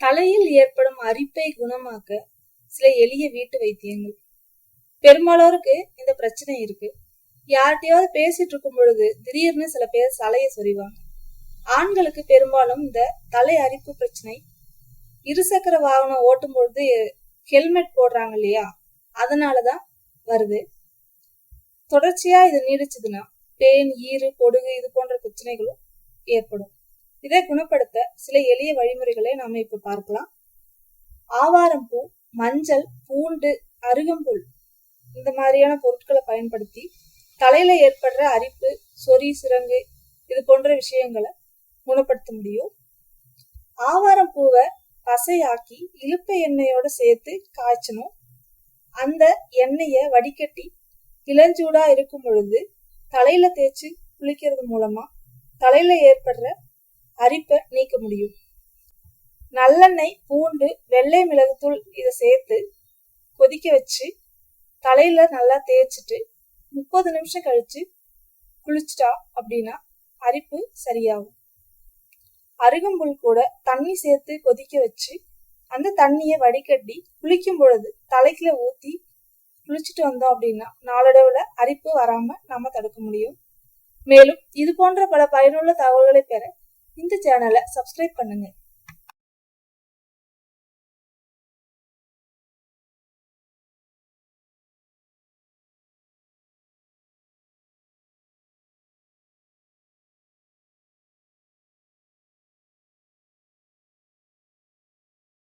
தலையில் ஏற்படும் அரிப்பை குணமாக்க சில எளிய வீட்டு வைத்தியங்கள். பெரும்பாலோருக்கு இந்த பிரச்சனை இருக்கு. யார்கிட்டயாவது பேசிட்டு இருக்கும் பொழுது திடீர்னு சில பேர் தலையை சொறிவாங்க. ஆண்களுக்கு பெரும்பாலும் இந்த தலை அரிப்பு பிரச்சனை இருசக்கர வாகனம் ஓட்டும் பொழுது ஹெல்மெட் போடுறாங்க இல்லையா? அதனாலதான் வருது. தொடர்ச்சியா இது நீடிச்சதுன்னா பேன் ஈறு பொடுகு இது போன்ற பிரச்சனைகளும் ஏற்படும். இதை குணப்படுத்த சில எளிய வழிமுறைகளை நாம இப்ப பார்க்கலாம். ஆவாரம் பூ மஞ்சள் பூண்டு அருகம்புல் இந்த மாதிரியான பொருட்களை பயன்படுத்தி தலையில ஏற்படுற அரிப்பு சொறி சுரங்கு இது போன்ற விஷயங்களை குணப்படுத்த முடியும். ஆவாரம் பூவை பசையாக்கி இழுப்ப எண்ணெயோட சேர்த்து காய்ச்சணும். அந்த எண்ணெய வடிகட்டி இளஞ்சூடா இருக்கும் பொழுது தலையில தேய்ச்சி குளிக்கிறது மூலமா தலையில ஏற்படுற அரிப்பை நீக்க முடியும். நல்லெண்ணெய் பூண்டு வெள்ளை மிளகுத்தூள் இதை சேர்த்து கொதிக்க வச்சு தலையில நல்லா தேய்ச்சிட்டு முப்பது நிமிஷம் கழிச்சு குளிச்சிட்டா அப்படின்னா அரிப்பு சரியாகும். அருகம்புல் கூட தண்ணி சேர்த்து கொதிக்க வச்சு அந்த தண்ணியை வடிகட்டி குளிக்கும் பொழுது தலைக்குல ஊத்தி குளிச்சுட்டு வந்தோம் அப்படின்னா நாளடைவுல அரிப்பு வராம நாம தடுக்க முடியும். மேலும் இது போன்ற பல பயனுள்ள தகவல்களை பெற இந்த சேனலை சப்ஸ்கிரைப் பண்ணுங்க.